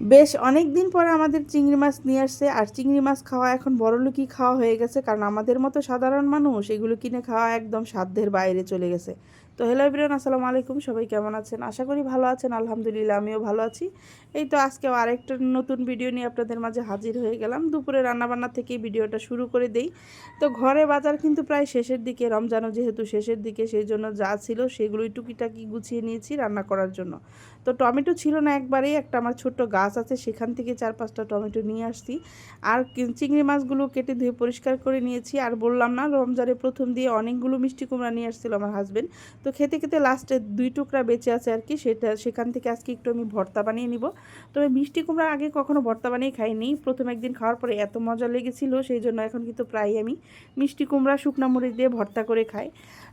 বেশ অনেক দিন পরে আমাদের চিংড়ি মাছ নিয়ে আসছে। আর চিংড়ি মাছ খাওয়া এখন বড়লোকই খাওয়া হয়ে গেছে। কারণ আমাদের মতো সাধারণ মানুষ এগুলো কিনে খাওয়া একদম সাধ্যের বাইরে চলে গেছে। তো হ্যালো এভরিওয়ান আসসালামু আলাইকুম। সবাই কেমন আছেন? আশা করি ভালো আছেন, আলহামদুলিল্লাহ আমিও ভালো আছি। এই তো আজকেও আরেকটা নতুন ভিডিও নিয়ে আপনাদের মাঝে হাজির হয়ে গেলাম। দুপুরে রান্নাবান্না থেকে ভিডিওটা শুরু করে দেই। তো ঘরে বাজার কিন্তু প্রায় শেষের দিকে, রমজানও যেহেতু শেষের দিকে, সেই জন্য যা ছিল সেগুলোই টুকিটাকি গুছিয়ে নিয়েছি রান্না করার জন্য। তো টমেটো ছিল না একবারেই, একটা আমার ছোট্ট গাছ আছে, সেখান থেকে চার পাঁচটা টমেটো নিয়ে আসছি। আর চিংড়ি মাছগুলো কেটে ধুয়ে পরিষ্কার করে নিয়েছি। আর বললাম না রমজানে প্রথম দিয়ে অনেকগুলো মিষ্টি কুমড়া নিয়ে আসছিল আমার হাজব্যান্ড তো খেতে খেতে লাস্টে দুই টুকরা বেঁচে আছে আর কি, সেটা সেখান থেকে আজকে একটু আমি ভর্তা বানিয়ে নিব। তবে মিষ্টি কুমড়া আগে কখনো ভর্তা বানিয়ে খাইনি। প্রথম একদিন খাওয়ার পরে এত মজা লেগেছিল, সেই জন্য এখন কিন্তু প্রায় আমি মিষ্টি কুমড়া, শুকনা মরিচ দিয়ে ভর্তা করে খাই।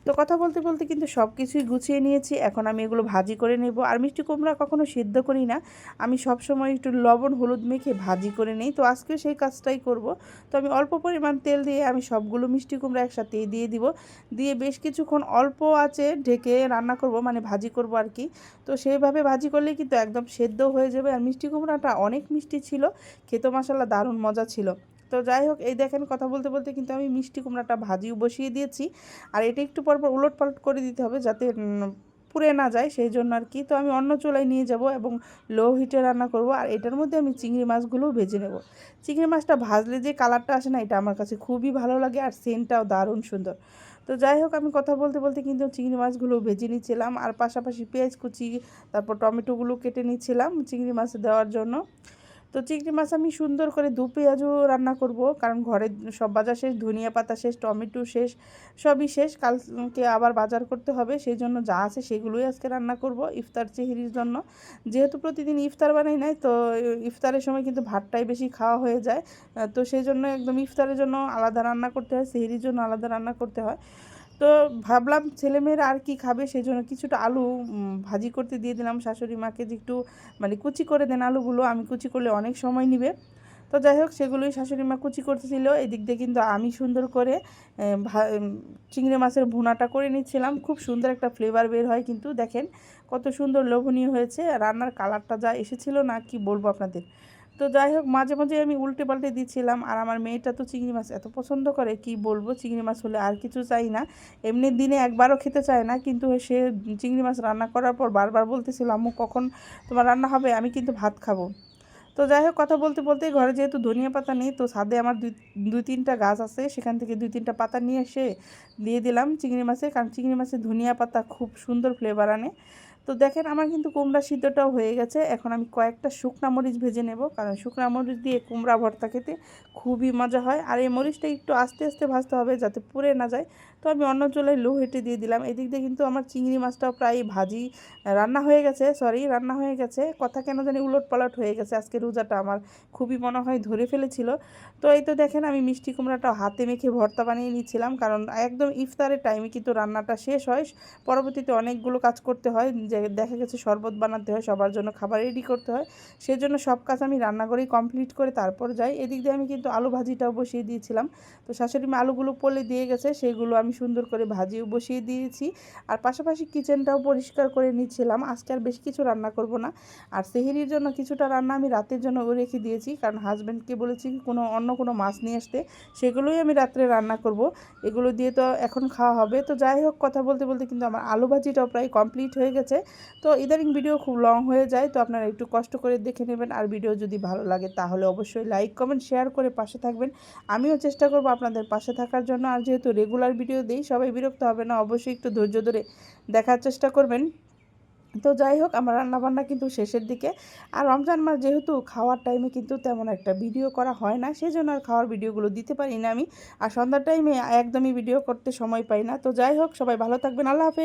তো কথা বলতে বলতে কিন্তু সব কিছুই গুছিয়ে নিয়েছি, এখন আমি এগুলো ভাজি করে নেব। আর মিষ্টি কুমড়া কখনো সিদ্ধ করি না, আমি সব সময় একটু লবণ, হলুদ মেখে ভাজি করে নিই। তো আজকেও সেই কাজটাই করব। তো আমি অল্প পরিমাণ তেল দিয়ে আমি সবগুলো মিষ্টি কুমড়া একসাথে দিয়ে দিব। দিয়ে বেশ কিছুক্ষণ অল্প আছে ঢেকে রান্না করব মানে ভাজি করব আর কি। তো সেইভাবে ভাজি করলে কিন্তু একদম সেদ্ধ হয়ে যাবে। আর মিষ্টি কুমড়াটা অনেক মিষ্টি ছিল খেতো মশালা দারুণ মজা ছিল। তো যাই হোক, এই দেখেন কথা বলতে বলতে কিন্তু আমি মিষ্টি কুমড়াটা ভাজিও বসিয়ে দিয়েছি। আর এটা একটু পর পর উলট পালট করে দিতে হবে যাতে পুড়ে না যায়, সেই জন্য আর কি। তো আমি অন্য চুলায় নিয়ে যাব এবং লো হিটে রান্না করব। আর এটার মধ্যে আমি চিংড়ি মাছগুলোও ভেজে নেব। চিংড়ি মাছটা ভাজলে যে কালারটা আসে না, এটা আমার কাছে খুবই ভালো লাগে আর সেন্টটাও দারুণ সুন্দর। তো যাই হোক, আমি কথা বলতে বলতে কিন্তু চিংড়ি মাছগুলো ভেজে নিচ্ছিলাম আর পাশাপাশি পেঁয়াজ কুচি, তারপর টমেটোগুলো কেটে নিচ্ছিলাম চিংড়ি মাছ দেওয়ার জন্য। তো চিংড়ি মাছ আমি সুন্দর করে দু পেঁয়াজও রান্না করব, কারণ ঘরে সব বাজার শেষ, ধনিয়া পাতা শেষ, টমেটো শেষ, সবই শেষ। কালকে আবার বাজার করতে হবে সেই জন্য যা আছে সেগুলোই আজকে রান্না করব ইফতার চেহারির জন্য। যেহেতু প্রতিদিন ইফতার বানাই নাই, তো ইফতারের সময় কিন্তু ভাতটাই বেশি খাওয়া হয়ে যায়। তো সেই জন্য একদম ইফতারের জন্য আলাদা রান্না করতে হয় সেহরির জন্য আলাদা রান্না করতে হয়। তো ভাবলাম ছেলেমেয়েরা আর কি খাবে সেই জন্য কিছুটা আলু ভাজি করতে দিয়ে দিলাম শাশুড়ি মাকে যে একটু মানে কুচি করে দেন আলুগুলো, আমি কুচি করলে অনেক সময় নিবে। তো যাই হোক, সেগুলোই শাশুড়ি মা কুচি করতেছিল, এদিক দিয়ে কিন্তু আমি সুন্দর করে চিংড়ি মাছের ভুনাটা করে নিচ্ছিলাম। খুব সুন্দর একটা ফ্লেভার বের হয় কিন্তু, দেখেন কত সুন্দর লোভনীয় হয়েছে। রান্নার কালারটা যা এসেছিল না, কি বলব আপনাদের? তো যাই হোক, মাঝে মাঝে আমি উল্টে পাল্টে দিচ্ছিলাম। আর আমার মেয়েটা তো চিংড়ি মাছ এত পছন্দ করে, কি বলব? চিংড়ি মাছ হলে আর কিছু চাই না। এমনি দিনে একবারও খেতে চায় না, কিন্তু সে চিংড়ি মাছ রান্না করার পর বারবার বলতেছিল, আম্মু, কখন তোমার রান্না হবে? আমি কিন্তু ভাত খাব। তো যাই হোক, কথা বলতে বলতে ঘরে যেহেতু ধনিয়া পাতা নেই, তো ছাদে আমার দুই দুই তিনটা গাছ আছে। সেখান থেকে দুই তিনটা পাতা নিয়ে এসে দিয়ে দিলাম চিংড়ি মাছে, কারণ চিংড়ি মাছে ধনিয়া পাতা খুব সুন্দর ফ্লেভার আনে। তো দেখেন আমার কিন্তু কুমড়া সিদ্ধটাও হয়ে গেছে। এখন আমি কয়েকটা শুকনা মরিচ ভেজে নেব, কারণ শুকনা মরিচ দিয়ে কুমড়া ভর্তা খেতে খুবই মজা হয়। আর এই মরিচটা একটু আস্তে আস্তে ভাজতে হবে যাতে পুড়ে না যায়। তো আমি অন্য চুলায় লো হেঁটে দিয়ে দিলাম। এদিক দিয়ে কিন্তু আমার চিংড়ি মাছটাও প্রায় ভাজি রান্না হয়ে গেছে সরি রান্না হয়ে গেছে। কথা কেন জানি উলট পালট হয়ে গেছে। আজকে রোজাটা আমার খুবই মনে হয় ধরে ফেলেছিল। তো এই তো দেখেন আমি মিষ্টি কুমড়াটা হাতে মেখে ভর্তা বানিয়ে নিচ্ছিলাম, কারণ একদম ইফতারের টাইমে কিন্তু রান্নাটা শেষ হয়। পরবর্তীতে অনেকগুলো কাজ করতে হয়, যে দেখা গেছে শরবত বানাতে হয়, সবার জন্য খাবার রেডি করতে হয়। সেই জন্য সব কাজ আমি রান্না করেই কমপ্লিট করে তারপর যাই। এদিক দিয়ে আমি কিন্তু আলু ভাজিটাও বসিয়ে দিয়েছিলাম। তো শাশুড়ি মা আলুগুলো পলে দিয়ে গেছে সেইগুলো আমি সুন্দর করে ভাজিও বসিয়ে দিয়েছি। আর পাশাপাশি কিচেনটাও পরিষ্কার করে নিচ্ছিলাম। আজকে আর বেশি কিছু রান্না করব না। আর সেহেরির জন্য কিছুটা রান্না আমি রাতের জন্য রেখে দিয়েছি। কারণ হাজব্যান্ডকে বলেছি কোনো অন্য কোনো মাছ নিয়ে আসতে, সেগুলোই আমি রাত্রে রান্না করব। এগুলো দিয়ে তো এখন খাওয়া হবে। তো যাই হোক, কথা বলতে বলতে কিন্তু আমার আলু ভাজিটাও প্রায় কমপ্লিট হয়ে গেছে। তো ইদানিং ভিডিও খুব লং হয়ে যায়, তো আপনারা একটু কষ্ট করে দেখে নেবেন। আর ভিডিও যদি ভালো লাগে, তাহলে অবশ্যই লাইক কমেন্ট শেয়ার করে পাশে থাকবেন। আমিও চেষ্টা করব আপনাদের পাশে থাকার জন্য। আর যেহেতু রেগুলার ভিডিও দিই, সবাই বিরক্ত হবে না, অবশ্যই একটু ধৈর্য ধরে দেখার চেষ্টা করবেন। তো যাই হোক, আমার রান্নাবান্না কিন্তু শেষের দিকে। আর রমজান মাস যেহেতু খাওয়ার টাইমে কিন্তু তেমন একটা ভিডিও করা হয় না সেই জন্য আর খাওয়ার ভিডিওগুলো দিতে পারি না আমি। আর সন্ধ্যার টাইমে একদমই ভিডিও করতে সময় পাই না। তো যাই হোক, সবাই ভালো থাকবেন। আল্লাহ হাফেজ।